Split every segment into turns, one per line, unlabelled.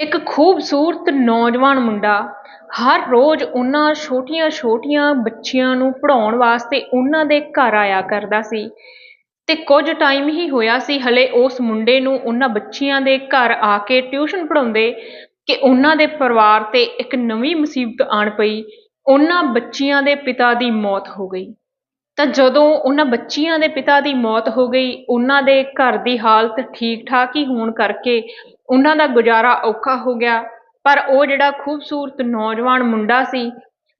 ਇੱਕ ਖੂਬਸੂਰਤ ਨੌਜਵਾਨ ਮੁੰਡਾ ਹਰ ਰੋਜ਼ ਉਹਨਾਂ ਛੋਟੀਆਂ-ਛੋਟੀਆਂ ਬੱਚੀਆਂ ਨੂੰ ਪੜ੍ਹਾਉਣ ਵਾਸਤੇ ਉਹਨਾਂ ਦੇ ਘਰ ਆਇਆ ਕਰਦਾ ਸੀ ਤੇ ਕੁਝ ਟਾਈਮ ਹੀ ਹੋਇਆ ਸੀ, ਹਲੇ ਉਸ ਮੁੰਡੇ ਨੂੰ ਉਹਨਾਂ ਬੱਚੀਆਂ ਦੇ ਘਰ ਆ ਕੇ ਟਿਊਸ਼ਨ ਪੜ੍ਹਾਉਂਦੇ ਕਿ ਉਹਨਾਂ ਦੇ ਪਰਿਵਾਰ ਤੇ ਇੱਕ ਨਵੀਂ ਮੁਸੀਬਤ ਆਣ ਪਈ, ਉਹਨਾਂ ਬੱਚੀਆਂ ਦੇ ਪਿਤਾ ਦੀ ਮੌਤ ਹੋ ਗਈ। ਤਾਂ ਜਦੋਂ ਉਹਨਾਂ ਬੱਚੀਆਂ ਦੇ ਪਿਤਾ ਦੀ ਮੌਤ ਹੋ ਗਈ, ਉਹਨਾਂ ਦੇ ਘਰ ਦੀ ਹਾਲਤ ਠੀਕ ਠਾਕ ਹੀ ਹੋਣ ਕਰਕੇ ਉਹਨਾਂ ਦਾ ਗੁਜ਼ਾਰਾ ਔਖਾ ਹੋ ਗਿਆ, ਪਰ ਉਹ ਜਿਹੜਾ ਖੂਬਸੂਰਤ ਨੌਜਵਾਨ ਮੁੰਡਾ ਸੀ,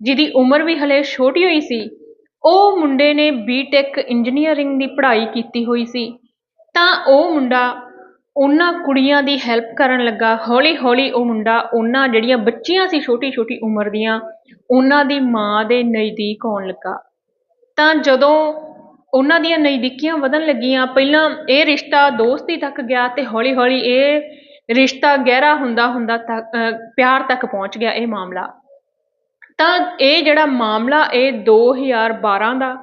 ਜਿਹਦੀ ਉਮਰ ਵੀ ਹਲੇ ਛੋਟੀ ਹੋਈ ਸੀ, ਉਹ ਮੁੰਡੇ ਨੇ ਬੀਟੈਕ ਇੰਜੀਨੀਅਰਿੰਗ ਦੀ ਪੜ੍ਹਾਈ ਕੀਤੀ ਹੋਈ ਸੀ। ਤਾਂ ਉਹ ਮੁੰਡਾ ਉਹਨਾਂ ਕੁੜੀਆਂ ਦੀ ਹੈਲਪ ਕਰਨ ਲੱਗਾ ਹੌਲੀ ਹੌਲੀ ਉਹ ਮੁੰਡਾ ਉਹਨਾਂ ਜਿਹੜੀਆਂ ਬੱਚੀਆਂ ਸੀ ਛੋਟੀ ਛੋਟੀ ਉਮਰ ਦੀਆਂ, ਉਹਨਾਂ ਦੀ ਮਾਂ ਦੇ ਨਜ਼ਦੀਕ ਆਉਣ ਲੱਗਾ। ਤਾਂ ਜਦੋਂ ਉਹਨਾਂ ਦੀਆਂ ਨਜ਼ਦੀਕੀਆਂ ਵਧਣ ਲੱਗੀਆਂ, ਪਹਿਲਾਂ ਇਹ ਰਿਸ਼ਤਾ ਦੋਸਤੀ ਤੱਕ ਗਿਆ ਤੇ ਹੌਲੀ ਹੌਲੀ ਇਹ ਰਿਸ਼ਤਾ ਗਹਿਰਾ ਹੁੰਦਾ ਹੁੰਦਾ ਤੱਕ ਪਿਆਰ ਤੱਕ ਪਹੁੰਚ ਗਿਆ ਇਹ ਮਾਮਲਾ। ਤਾਂ ਇਹ ਜਿਹੜਾ ਮਾਮਲਾ, ਇਹ 2012 ਦਾ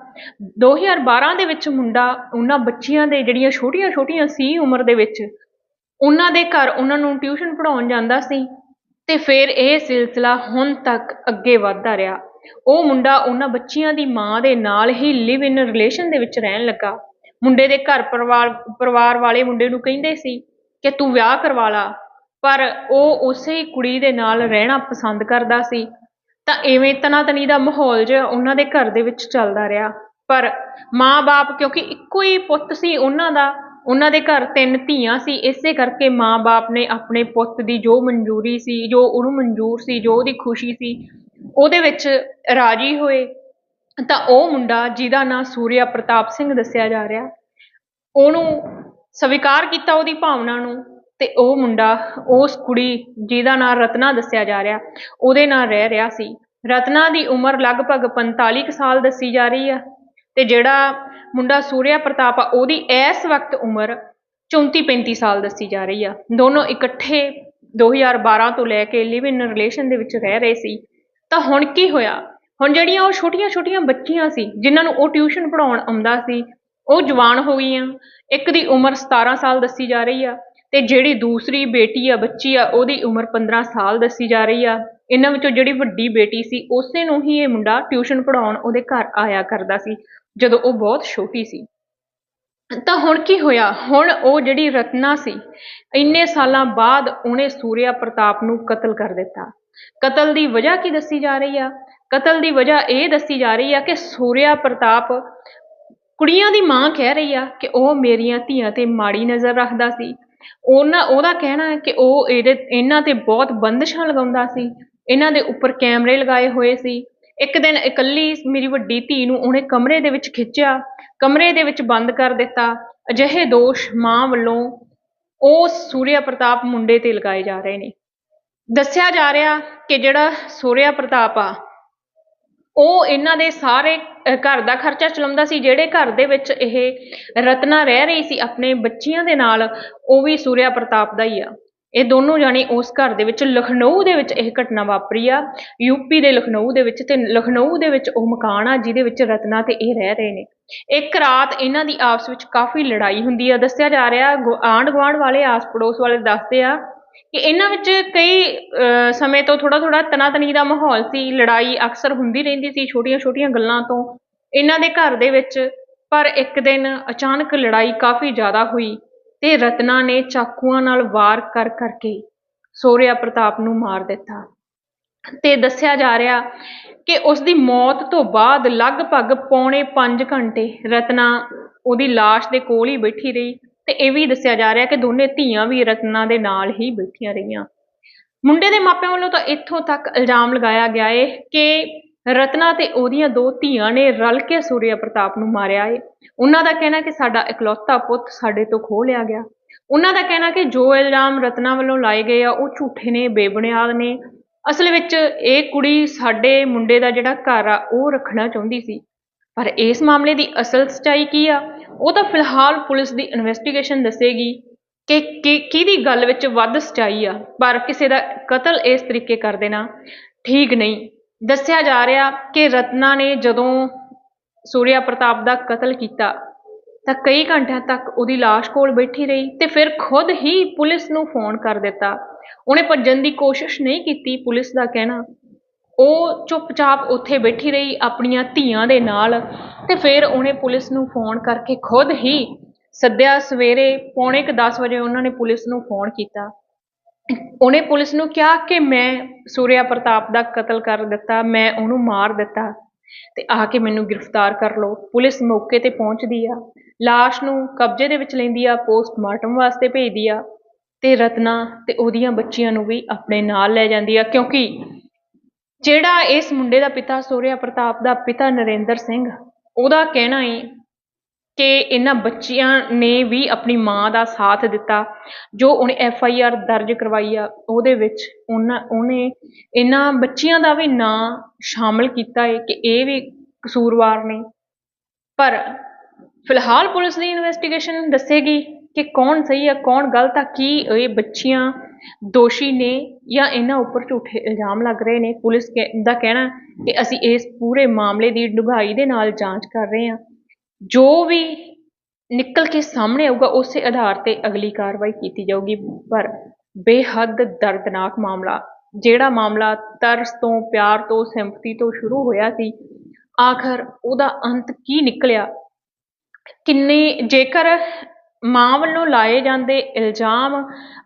2012 ਦੇ ਵਿੱਚ ਮੁੰਡਾ, ਉਹਨਾਂ ਬੱਚੀਆਂ ਦੇ ਜਿਹੜੀਆਂ ਛੋਟੀਆਂ ਛੋਟੀਆਂ ਸੀ ਉਮਰ ਦੇ ਵਿੱਚ, ਉਹਨਾਂ ਦੇ ਘਰ ਉਹਨਾਂ ਨੂੰ ਟਿਊਸ਼ਨ ਪੜ੍ਹਾਉਣ ਜਾਂਦਾ ਸੀ ਤੇ ਫਿਰ ਇਹ ਸਿਲਸਿਲਾ ਹੁਣ ਤੱਕ ਅੱਗੇ ਵਧਦਾ ਰਿਹਾ। ਉਹ ਮੁੰਡਾ ਉਹਨਾਂ ਬੱਚੀਆਂ ਦੀ ਮਾਂ ਦੇ ਨਾਲ ਹੀ ਲਿਵ ਇਨ ਰਿਲੇਸ਼ਨ ਦੇ ਵਿੱਚ ਰਹਿਣ ਲੱਗਾ। ਮੁੰਡੇ ਦੇ ਘਰ ਪਰਿਵਾਰ ਪਰਿਵਾਰ ਵਾਲੇ ਮੁੰਡੇ ਨੂੰ ਕਹਿੰਦੇ ਸੀ ਕਿ ਤੂੰ ਵਿਆਹ ਕਰਵਾ ਲਾ, ਪਰ ਉਹ ਉਸੇ ਕੁੜੀ ਦੇ ਨਾਲ ਰਹਿਣਾ ਪਸੰਦ ਕਰਦਾ ਸੀ। ਤਾਂ ਐਵੇਂ ਤਣਾ-ਤਣੀ ਦਾ ਮਾਹੌਲ ਜਿਹਾ ਉਹਨਾਂ ਦੇ ਘਰ ਦੇ ਵਿੱਚ ਚੱਲਦਾ ਰਿਹਾ। ਪਰ ਮਾਂ-ਬਾਪ, ਕਿਉਂਕਿ ਇੱਕੋ ਹੀ ਪੁੱਤ ਸੀ ਉਹਨਾਂ ਦਾ, ਉਹਨਾਂ ਦੇ ਘਰ ਤਿੰਨ ਧੀਆਂ ਸੀ, ਇਸੇ ਕਰਕੇ ਮਾਂ-ਬਾਪ ਨੇ ਆਪਣੇ ਪੁੱਤ ਦੀ ਜੋ ਮਨਜ਼ੂਰੀ ਸੀ, ਜੋ ਉਹਨੂੰ ਮਨਜ਼ੂਰ ਸੀ, ਜੋ ਉਹਦੀ ਖੁਸ਼ੀ ਸੀ, ਉਹਦੇ ਵਿੱਚ ਰਾਜੀ ਹੋਏ। ਤਾਂ ਉਹ ਮੁੰਡਾ, ਜਿਹਦਾ ਨਾਂ ਸੂਰਿਆ ਪ੍ਰਤਾਪ ਸਿੰਘ ਦੱਸਿਆ ਜਾ ਰਿਹਾ, ਉਹਨੂੰ ਸਵੀਕਾਰ ਕੀਤਾ ਉਹਦੀ ਭਾਵਨਾ ਨੂੰ ਤੇ ਉਹ ਮੁੰਡਾ, ਉਸ ਕੁੜੀ ਜਿਹਦਾ ਨਾਂ ਰਤਨਾ ਦੱਸਿਆ ਜਾ ਰਿਹਾ, ਉਹਦੇ ਨਾਲ ਰਹਿ ਰਿਹਾ ਸੀ। ਰਤਨਾ ਦੀ ਉਮਰ ਲਗਭਗ 45 ਕੁ ਸਾਲ ਦੱਸੀ ਜਾ ਰਹੀ ਆ ਤੇ ਜਿਹੜਾ ਮੁੰਡਾ ਸੂਰਿਆ ਪ੍ਰਤਾਪ ਆ, ਉਹਦੀ ਇਸ ਵਕਤ ਉਮਰ 34 35 ਸਾਲ ਦੱਸੀ ਜਾ ਰਹੀ ਆ। ਦੋਨੋਂ ਇਕੱਠੇ 2012 ਤੋਂ ਲੈ ਕੇ ਲਿਵ ਇਨ ਰਿਲੇਸ਼ਨ ਦੇ ਵਿੱਚ ਰਹਿ ਰਹੇ ਸੀ। ਤਾਂ ਹੁਣ ਕੀ ਹੋਇਆ? ਹੁਣ ਜਿਹੜੀਆਂ ਉਹ ਛੋਟੀਆਂ-ਛੋਟੀਆਂ ਬੱਚੀਆਂ ਸੀ, ਜਿਨ੍ਹਾਂ ਨੂੰ ਉਹ ਟਿਊਸ਼ਨ ਪੜਾਉਣ ਆਉਂਦਾ ਸੀ ਉਹ ਜਵਾਨ ਹੋ ਗਈਆਂ ਇੱਕ ਦੀ ਉਮਰ 17 ਸਾਲ ਦੱਸੀ ਜਾ ਰਹੀ ਆ ਤੇ ਜਿਹੜੀ ਦੂਸਰੀ ਬੇਟੀ ਆ, ਬੱਚੀ ਆ, ਉਹਦੀ ਉਮਰ 15 ਸਾਲ ਦੱਸੀ ਜਾ ਰਹੀ ਆ। ਇਹਨਾਂ ਵਿੱਚੋਂ ਜਿਹੜੀ ਵੱਡੀ ਬੇਟੀ ਸੀ, ਉਸੇ ਨੂੰ ਹੀ ਇਹ ਮੁੰਡਾ ਟਿਊਸ਼ਨ ਪੜਾਉਣ ਉਹਦੇ ਘਰ ਆਇਆ ਕਰਦਾ ਸੀ, ਜਦੋਂ ਉਹ ਬਹੁਤ ਛੋਟੀ ਸੀ। ਤਾਂ ਹੁਣ ਕੀ ਹੋਇਆ? ਹੁਣ ਉਹ ਜਿਹੜੀ ਰਤਨਾ ਸੀ, ਇੰਨੇ ਸਾਲਾਂ ਬਾਅਦ ਉਹਨੇ ਸੂਰਿਆ ਪ੍ਰਤਾਪ ਨੂੰ ਕਤਲ ਕਰ ਦਿੱਤਾ। ਕਤਲ ਦੀ ਵਜ੍ਹਾ ਕੀ ਦੱਸੀ ਜਾ ਰਹੀ ਆ? ਕਤਲ ਦੀ ਵਜ੍ਹਾ ਇਹ ਦੱਸੀ ਜਾ ਰਹੀ ਆ ਕਿ ਸੂਰਿਆ ਪ੍ਰਤਾਪ ਕੁੜੀਆਂ ਦੀ ਮਾਂ ਕਹਿ ਰਹੀ ਆ ਕਿ ਉਹ ਮੇਰੀਆਂ ਧੀਆਂ ਤੇ ਮਾੜੀ ਨਜ਼ਰ ਰੱਖਦਾ ਸੀ। ਉਹਨਾਂ, ਉਹਦਾ ਕਹਿਣਾ ਹੈ ਕਿ ਉਹ ਇਹਦੇ, ਇਹਨਾਂ ਤੇ ਬਹੁਤ ਬੰਦਸ਼ਾਂ ਲਗਾਉਂਦਾ ਸੀ। ਇਹਨਾਂ ਦੇ ਉੱਪਰ ਕੈਮਰੇ ਲਗਾਏ ਹੋਏ ਸੀ। ਇੱਕ ਦਿਨ ਇਕੱਲੀ ਮੇਰੀ ਵੱਡੀ ਧੀ ਨੂੰ ਉਹਨੇ ਕਮਰੇ ਦੇ ਵਿੱਚ ਖਿੱਚਿਆ, ਕਮਰੇ ਦੇ ਵਿੱਚ ਬੰਦ ਕਰ ਦਿੱਤਾ। ਅਜਿਹੇ ਦੋਸ਼ ਮਾਂ ਵੱਲੋਂ ਉਹ ਸੂਰਿਆ ਪ੍ਰਤਾਪ ਮੁੰਡੇ ਤੇ ਲਗਾਏ ਜਾ ਰਹੇ ਨੇ। ਦੱਸਿਆ ਜਾ ਰਿਹਾ ਕਿ ਜਿਹੜਾ ਸੂਰਿਆ ਪ੍ਰਤਾਪ ਆ ਉਹ ਇਹਨਾਂ ਦੇ ਸਾਰੇ ਘਰ ਦਾ ਖਰਚਾ ਚਲਾਉਂਦਾ ਸੀ, ਜਿਹੜੇ ਘਰ ਦੇ ਵਿੱਚ ਇਹ ਰਤਨਾ ਰਹਿ ਰਹੀ ਸੀ ਆਪਣੇ ਬੱਚੀਆਂ ਦੇ ਨਾਲ, ਉਹ ਵੀ ਸੂਰਿਆ ਪ੍ਰਤਾਪ ਦਾ ਹੀ ਆ। ਇਹ ਦੋਨੋਂ ਜਾਣੇ ਉਸ ਘਰ ਦੇ ਵਿੱਚ ਲਖਨਊ ਦੇ ਵਿੱਚ ਇਹ ਘਟਨਾ ਵਾਪਰੀ ਆ। ਯੂਪੀ ਦੇ ਲਖਨਊ ਦੇ ਵਿੱਚ ਤੇ ਲਖਨਊ ਦੇ ਵਿੱਚ ਉਹ ਮਕਾਨ ਆ, ਜਿਹਦੇ ਵਿੱਚ ਰਤਨਾ ਤੇ ਇਹ ਰਹਿ ਰਹੇ ਨੇ। ਇੱਕ ਰਾਤ ਇਹਨਾਂ ਦੀ ਆਪਸ ਵਿੱਚ ਕਾਫੀ ਲੜਾਈ ਹੁੰਦੀ ਆ। ਦੱਸਿਆ ਜਾ ਰਿਹਾ ਆਂਢ ਗੁਆਂਢ ਵਾਲੇ ਆਸ ਪੜੋਸ ਵਾਲੇ ਦੱਸਦੇ ਆ ਕਿ ਇਹਨਾਂ ਵਿੱਚ ਕਈ ਅਹ, ਸਮੇਂ ਤੋਂ ਥੋੜਾ ਥੋੜਾ ਤਣਾਤਣੀ ਦਾ ਮਾਹੌਲ ਸੀ ਲੜਾਈ ਅਕਸਰ ਹੁੰਦੀ ਰਹਿੰਦੀ ਸੀ ਛੋਟੀਆਂ ਛੋਟੀਆਂ ਗੱਲਾਂ ਤੋਂ ਇਹਨਾਂ ਦੇ ਘਰ ਦੇ ਵਿੱਚ ਪਰ ਇੱਕ ਦਿਨ ਅਚਾਨਕ ਲੜਾਈ ਕਾਫੀ ਜ਼ਿਆਦਾ ਹੋਈ ਤੇ ਰਤਨਾ ਨੇ ਚਾਕੂਆਂ ਨਾਲ ਵਾਰ ਕਰ ਕਰਕੇ ਸੋਰਿਆ ਪ੍ਰਤਾਪ ਨੂੰ ਮਾਰ ਦਿੱਤਾ ਤੇ ਦੱਸਿਆ ਜਾ ਰਿਹਾ ਕਿ ਉਸ ਦੀ ਮੌਤ ਤੋਂ ਬਾਅਦ ਲਗਭਗ ਪੌਣੇ 5 ਘੰਟੇ ਰਤਨਾ ਉਹਦੀ ਲਾਸ਼ ਦੇ ਕੋਲ ਹੀ ਬੈਠੀ ਰਹੀ। ਤੇ ਇਹ ਵੀ ਦੱਸਿਆ ਜਾ ਰਿਹਾ ਕਿ ਦੋਨੇ ਧੀਆਂ ਵੀ ਰਤਨਾ ਦੇ ਨਾਲ ਹੀ ਬੈਠੀਆਂ ਰਹੀਆਂ। ਮੁੰਡੇ ਦੇ ਮਾਪਿਆਂ ਵੱਲੋਂ ਤਾਂ ਇੱਥੋਂ ਤੱਕ ਇਲਜ਼ਾਮ ਲਗਾਇਆ ਗਿਆ ਏ ਕਿ ਰਤਨਾ ਤੇ ਉਹਦੀਆਂ ਦੋ ਧੀਆਂ ਨੇ ਰਲ ਕੇ ਸੂਰਿਆ ਪ੍ਰਤਾਪ ਨੂੰ ਮਾਰਿਆ ਏ। ਉਹਨਾਂ ਦਾ ਕਹਿਣਾ ਕਿ ਸਾਡਾ ਇਕਲੌਤਾ ਪੁੱਤ ਸਾਡੇ ਤੋਂ ਖੋਹ ਲਿਆ ਗਿਆ। ਉਹਨਾਂ ਦਾ ਕਹਿਣਾ ਕਿ ਜੋ ਇਲਜ਼ਾਮ ਰਤਨਾ ਵੱਲੋਂ ਲਾਏ ਗਏ ਆ, ਉਹ ਝੂਠੇ ਨੇ, ਬੇਬੁਨਿਆਦ ਨੇ। ਅਸਲ ਵਿੱਚ ਇਹ ਕੁੜੀ ਸਾਡੇ ਮੁੰਡੇ ਦਾ ਜਿਹੜਾ ਘਰ ਆ, ਉਹ ਰੱਖਣਾ ਚਾਹੁੰਦੀ ਸੀ। ਪਰ ਇਸ ਮਾਮਲੇ ਦੀ ਅਸਲ ਸਚਾਈ ਕੀ ਆ? ਉਹ ਤਾਂ ਫਿਲਹਾਲ ਪੁਲਿਸ ਦੀ ਇਨਵੈਸਟੀਗੇਸ਼ਨ ਦੱਸੇਗੀ ਕਿ ਕਿ, ਕਿਹਦੀ ਗੱਲ ਵਿੱਚ ਵੱਧ ਸਚਾਈ ਆ, ਪਰ ਕਿਸੇ ਦਾ ਕਤਲ ਇਸ ਤਰੀਕੇ ਕਰ ਦੇਣਾ ਠੀਕ ਨਹੀਂ। ਦੱਸਿਆ ਜਾ ਰਿਹਾ ਕਿ ਰਤਨਾ ਨੇ ਜਦੋਂ ਸੂਰਿਆ ਪ੍ਰਤਾਪ ਦਾ ਕਤਲ ਕੀਤਾ, ਤਾਂ ਕਈ ਘੰਟਿਆਂ ਤੱਕ ਉਹਦੀ ਲਾਸ਼ ਕੋਲ ਬੈਠੀ ਰਹੀ ਤੇ ਫਿਰ ਖੁਦ ਹੀ ਪੁਲਿਸ ਨੂੰ ਫੋਨ ਕਰ ਦਿੱਤਾ। ਉਹਨੇ ਭੱਜਣ ਦੀ ਕੋਸ਼ਿਸ਼ ਨਹੀਂ ਕੀਤੀ ਪੁਲਿਸ ਦਾ ਕਹਿਣਾ। ਉਹ ਚੁੱਪਚਾਪ ਉੱਥੇ ਬੈਠੀ ਰਹੀ ਆਪਣੀਆਂ ਧੀਆਂ ਦੇ ਨਾਲ ਅਤੇ ਫਿਰ ਉਹਨੇ ਪੁਲਿਸ ਨੂੰ ਫੋਨ ਕਰਕੇ ਖੁਦ ਹੀ ਸੱਦਿਆ ਸਵੇਰੇ, ਪੌਣੇ ਕੁ 10 ਵਜੇ ਉਹਨਾਂ ਨੇ ਪੁਲਿਸ ਨੂੰ ਫੋਨ ਕੀਤਾ। ਉਹਨੇ ਪੁਲਿਸ ਨੂੰ ਕਿਹਾ ਕਿ ਮੈਂ ਸੂਰਿਆ ਪ੍ਰਤਾਪ ਦਾ ਕਤਲ ਕਰ ਦਿੱਤਾ, ਮੈਂ ਉਹਨੂੰ ਮਾਰ ਦਿੱਤਾ ਤੇ ਆ ਕੇ ਮੈਨੂੰ ਗ੍ਰਿਫਤਾਰ ਕਰ ਲਓ। ਪੁਲਿਸ ਮੌਕੇ ਤੇ ਪਹੁੰਚਦੀ ਆ, ਲਾਸ਼ ਨੂੰ ਕਬਜ਼ੇ ਦੇ ਵਿੱਚ ਲੈਂਦੀ ਆ, ਪੋਸਟਮਾਰਟਮ ਵਾਸਤੇ ਭੇਜਦੀ ਆ ਤੇ ਰਤਨਾ ਤੇ ਉਹਦੀਆਂ ਬੱਚੀਆਂ ਨੂੰ ਵੀ ਆਪਣੇ ਨਾਲ ਲੈ ਜਾਂਦੀ ਆ ਕਿਉਂਕਿ ਜਿਹੜਾ ਇਸ ਮੁੰਡੇ ਦਾ ਪਿਤਾ ਸੂਰਿਆ ਪ੍ਰਤਾਪ ਦਾ ਪਿਤਾ ਨਰਿੰਦਰ ਸਿੰਘ, ਉਹਦਾ ਕਹਿਣਾ ਹੈ ਕਿ ਇਹਨਾਂ ਬੱਚਿਆਂ ਨੇ ਵੀ ਆਪਣੀ ਮਾਂ ਦਾ ਸਾਥ ਦਿੱਤਾ, ਜੋ ਉਹਨੇ ਐਫ ਆਈ ਆਰ ਦਰਜ ਕਰਵਾਈ ਆ, ਉਹਦੇ ਵਿੱਚ ਉਹਨਾਂ, ਉਹਨੇ ਇਹਨਾਂ ਬੱਚਿਆਂ ਦਾ ਵੀ ਨਾਂ ਸ਼ਾਮਲ ਕੀਤਾ ਹੈ ਕਿ ਇਹ ਵੀ ਕਸੂਰਵਾਰ ਨੇ। ਪਰ ਫਿਲਹਾਲ ਪੁਲਿਸ ਦੀ ਇਨਵੈਸਟੀਗੇਸ਼ਨ ਦੱਸੇਗੀ ਕਿ ਕੌਣ ਸਹੀ ਆ, ਕੌਣ ਗਲਤ ਆ, ਕੀ ਇਹ ਬੱਚੀਆਂ ਦੋਸ਼ੀ ਨੇ ਜਾਂ ਇਹਨਾਂ ਉੱਪਰ ਝੂਠੇ ਇਲਜ਼ਾਮ ਲੱਗ ਰਹੇ ਨੇ, ਪੁਲਿਸ ਦਾ ਕਹਿਣਾ ਕਿ ਅਸੀਂ ਇਸ ਪੂਰੇ ਮਾਮਲੇ ਦੀ ਡੂੰਘਾਈ ਦੇ ਨਾਲ ਜਾਂਚ ਕਰ ਰਹੇ ਹਾਂ। ਜੋ ਵੀ ਨਿਕਲ ਕੇ ਸਾਹਮਣੇ ਆਊਗਾ, ਉਸੇ ਆਧਾਰ ਤੇ ਅਗਲੀ ਕਾਰਵਾਈ ਕੀਤੀ ਜਾਊਗੀ। ਪਰ ਬੇਹੱਦ ਦਰਦਨਾਕ ਮਾਮਲਾ, ਜਿਹੜਾ ਮਾਮਲਾ ਤਰਸ ਤੋਂ, ਪਿਆਰ ਤੋਂ, ਸਿੰਪਥੀ ਤੋਂ ਸ਼ੁਰੂ ਹੋਇਆ ਸੀ, ਆਖਰ ਉਹਦਾ ਅੰਤ ਕੀ ਨਿਕਲਿਆ? ਕਿੰਨੇ, ਜੇਕਰ ਮਾਂ ਵੱਲੋਂ ਲਾਏ ਜਾਂਦੇ ਇਲਜ਼ਾਮ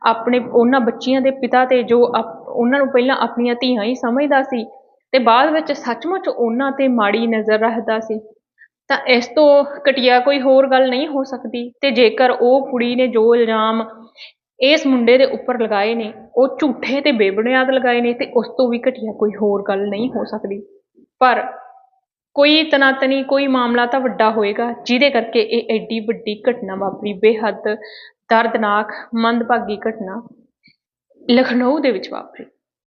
ਆਪਣੇ ਉਹਨਾਂ ਬੱਚੀਆਂ ਦੇ ਪਿਤਾ ਤੇ ਜੋ ਉਹਨਾਂ ਨੂੰ ਪਹਿਲਾਂ ਆਪਣੀਆਂ ਧੀਆਂ ਹੀ ਸਮਝਦਾ ਸੀ ਤੇ ਬਾਅਦ ਵਿੱਚ ਸੱਚਮੁੱਚ ਉਹਨਾਂ ਤੇ ਮਾੜੀ ਨਜ਼ਰ ਰੱਖਦਾ ਸੀ। ਤਾਂ ਇਸ ਤੋਂ ਘਟੀਆ ਕੋਈ ਹੋਰ ਗੱਲ ਨਹੀਂ ਹੋ ਸਕਦੀ ਤੇ ਜੇਕਰ ਉਹ ਕੁੜੀ ਨੇ ਜੋ ਇਲਜ਼ਾਮ ਇਸ ਮੁੰਡੇ ਦੇ ਉੱਪਰ ਲਗਾਏ ਨੇ, ਉਹ ਝੂਠੇ ਤੇ ਬੇਬੁਨਿਆਦ ਲਗਾਏ ਨੇ ਤੇ ਉਸ ਤੋਂ ਵੀ ਘਟੀਆ ਕੋਈ ਹੋਰ ਗੱਲ ਨਹੀਂ ਹੋ ਸਕਦੀ। ਪਰ ਕੋਈ ਤਨਾਤਨੀ, ਕੋਈ ਮਾਮਲਾ ਤਾਂ ਵੱਡਾ ਹੋਏਗਾ, ਜਿਹਦੇ ਕਰਕੇ ਇਹ ਐਡੀ ਵੱਡੀ ਘਟਨਾ ਵਾਪਰੀ, ਬੇਹੱਦ ਦਰਦਨਾਕ, ਮੰਦਭਾਗੀ ਘਟਨਾ ਲਖਨਊ ਦੇ ਵਿੱਚ ਵਾਪਰੀ।